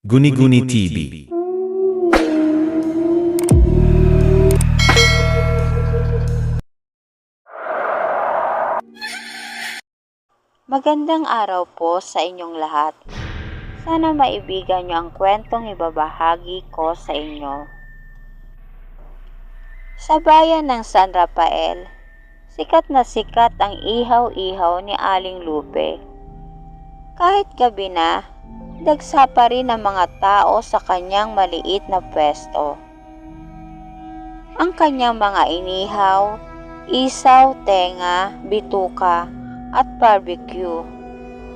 Guni-Guni TV. Magandang araw po sa inyong lahat. Sana maibigan niyo ang kwentong ibabahagi ko sa inyo. Sa bayan ng San Rafael, sikat na sikat ang ihaw-ihaw ni Aling Lupe. Kahit gabi na, dagsa pa rin ang mga tao sa kanyang maliit na pwesto. Ang kanyang mga inihaw, isaw, tenga, bituka, at barbecue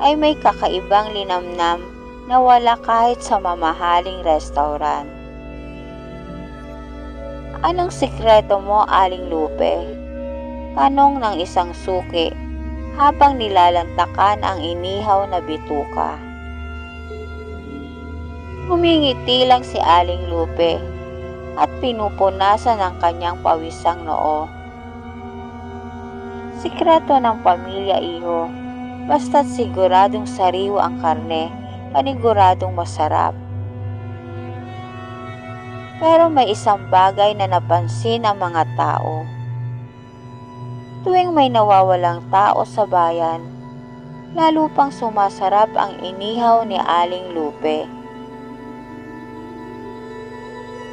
ay may kakaibang linamnam na wala kahit sa mamahaling restaurant. Anong sikreto mo, Aling Lupe? Tanong ng isang suki habang nilalantakan ang inihaw na bituka. Humingiti lang si Aling Lupe at pinupunasan ang kanyang pawisang noo. Sikreto ng pamilya iho, basta't siguradong sariwa ang karne, paniguradong masarap. Pero may isang bagay na napansin ang mga tao. Tuwing may nawawalang tao sa bayan, lalo pang sumasarap ang inihaw ni Aling Lupe.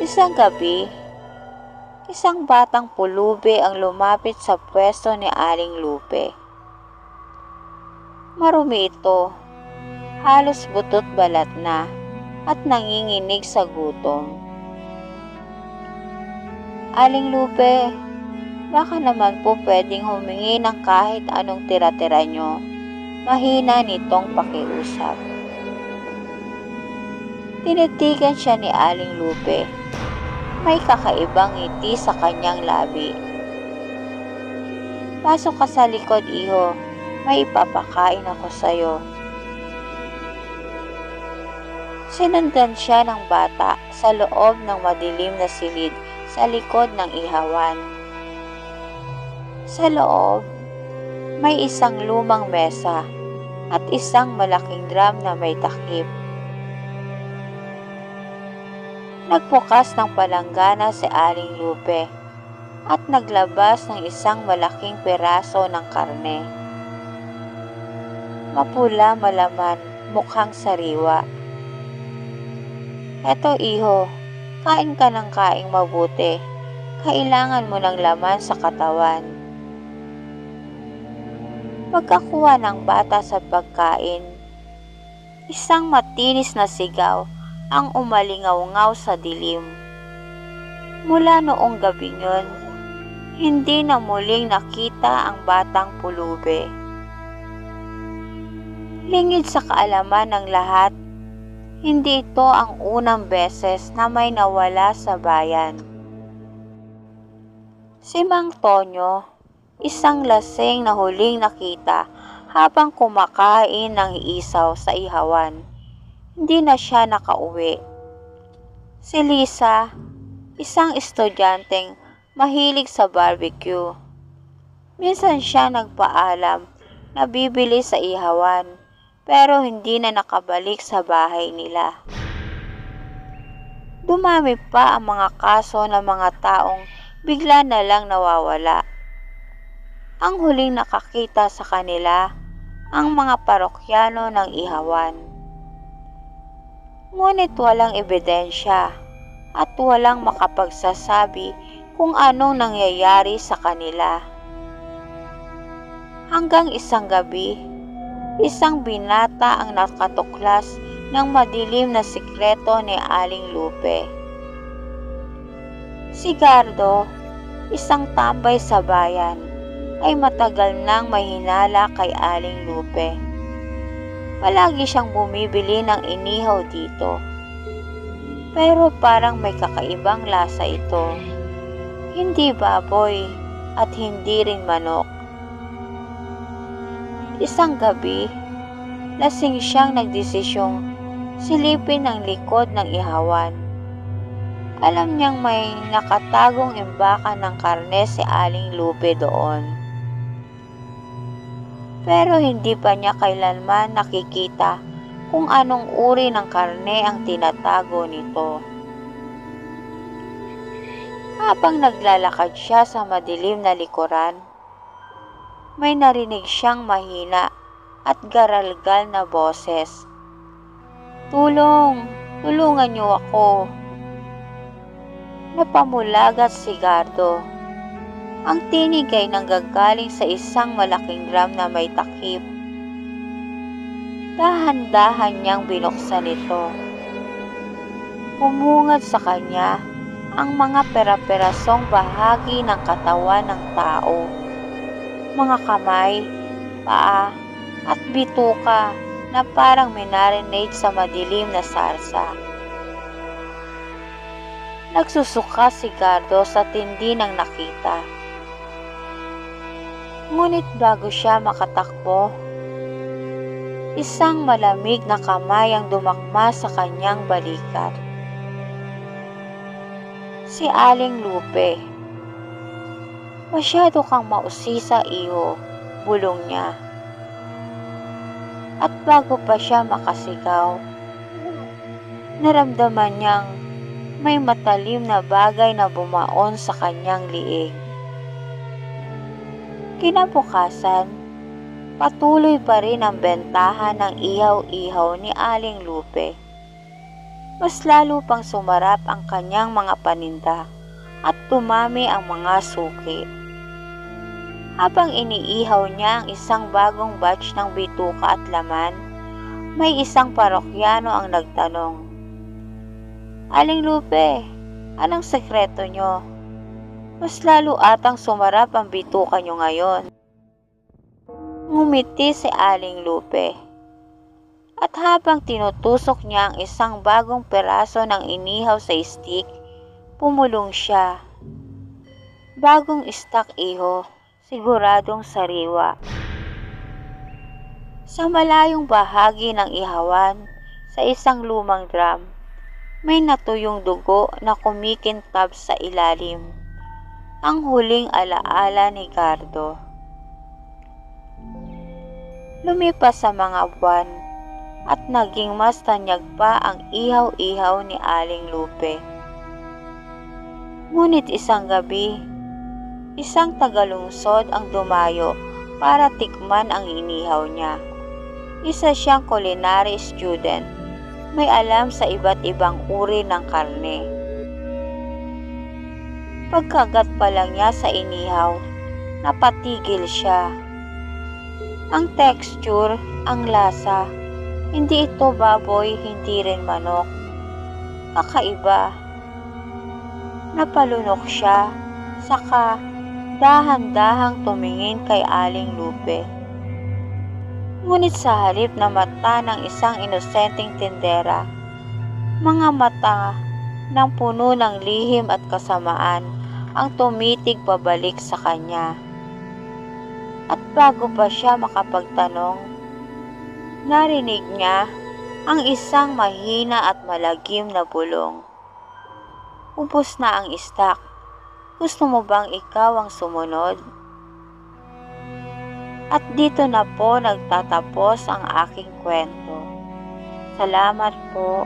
Isang gabi, Isang batang pulubi ang lumapit sa pwesto ni Aling Lupe. Marumi ito, halos butot balat na at nanginginig sa gutom. Aling Lupe, baka naman po pwedeng humingi ng kahit anong tira-tira nyo. Mahina nitong pakiusap. Tinitigan siya ni Aling Lupe may kakaibang ngiti sa kanyang labi. Pasok ka sa likod, iho. May ipapakain ako sa'yo. Sinundan siya ng bata sa loob ng madilim na silid sa likod ng ihawan. Sa loob, may isang lumang mesa at isang malaking drum na may takip. Nagbukas ng palanggana si Aling Lupe at naglabas ng isang malaking peraso ng karne. Mapula malaman, mukhang sariwa. Eto iho, kain ka ng kaing mabuti. Kailangan mo ng laman sa katawan. Pagkakuha ng bata sa pagkain, isang matinis na sigaw ang umalingaw-ngaw sa dilim. Mula noong gabing yun, hindi na muling nakita ang batang pulube. Lingid sa kaalaman ng lahat, hindi ito ang unang beses na may nawala sa bayan. Si Mang Tonyo, isang lasing na huling nakita habang kumakain ng isaw sa ihawan hindi na siya nakauwi. Si Lisa, isang estudyanteng mahilig sa barbecue. Minsan siya nagpaalam na bibili sa ihawan pero hindi na nakabalik sa bahay nila. Dumami pa ang mga kaso ng mga taong bigla na lang nawawala. Ang huling nakakita sa kanila ang mga parokyano ng ihawan. Ngunit walang ebidensya at walang makapagsasabi kung anong nangyayari sa kanila. Hanggang isang gabi, isang binata ang nakatuklas ng madilim na sikreto ni Aling Lupe. Si Gardo, isang tambay sa bayan, ay matagal nang mahinala kay Aling Lupe. Palagi siyang bumibili ng inihaw dito. Pero parang may kakaibang lasa ito. Hindi baboy at hindi rin manok. Isang gabi, lasing siyang nagdesisyong silipin ang likod ng ihawan. Alam niyang may nakatagong imbakan ng karne si Aling Lupe doon pero hindi pa niya kailanman nakikita kung anong uri ng karne ang tinatago nito. Habang naglalakad siya sa madilim na likuran, may narinig siyang mahina at garalgal na boses. Tulong! Tulungan niyo ako! Napamulagat si Gardo. Ang tinig ay nanggagaling sa isang malaking drum na may takip. Dahan-dahan niyang binuksan ito. Pumungad sa kanya ang mga pera-perasong bahagi ng katawan ng tao. Mga kamay, paa, at bituka na parang minarinate sa madilim na sarsa. Nagsusuka si Gardo sa tindi ng nakita. Ngunit bago siya makatakbo, isang malamig na kamay ang dumakma sa kanyang balikat. Si Aling Lupe. Masyado kang mausisa, iho, bulong niya. At bago pa siya makasigaw, naramdaman niyang may matalim na bagay na bumaon sa kanyang liig. Kinabukasan, patuloy pa rin ang bentahan ng ihaw-ihaw ni Aling Lupe. Mas lalo pang sumarap ang kanyang mga paninda at tumami ang mga suki. Habang iniihaw niya ang isang bagong batch ng bituka at laman, may isang parokyano ang nagtanong, Aling Lupe, anong sekreto nyo? Mas lalo atang sumarap ang bituka nyo ngayon. Ngumiti si Aling Lupe. At habang tinutusok niya ang isang bagong peraso ng inihaw sa stick, pumulong siya. Bagong stock iho, siguradong sariwa. Sa malayong bahagi ng ihawan, sa isang lumang drum, may natuyong dugo na kumikintab sa ilalim. Ang huling alaala ni Gardo. Lumipas sa mga buwan at naging mas tanyag pa ang ihaw-ihaw ni Aling Lupe. Ngunit isang gabi, isang tagalungsod ang dumayo para tikman ang inihaw niya. Isa siyang culinary student, may alam sa iba't ibang uri ng karne. Pagkagat pa lang niya sa inihaw, napatigil siya. Ang texture, ang lasa, hindi ito baboy, hindi rin manok. Kakaiba. Napalunok siya, saka dahan-dahang tumingin kay Aling Lupe. Ngunit sa halip na mata ng isang inosenteng tindera, mga mata ng puno ng lihim at kasamaan ang tumitig pabalik sa kanya. At bago pa siya makapagtanong, narinig niya ang isang mahina at malagim na bulong. Ubus na ang istak. Gusto mo bang ikaw ang sumunod? At dito na po nagtatapos ang aking kwento. Salamat po.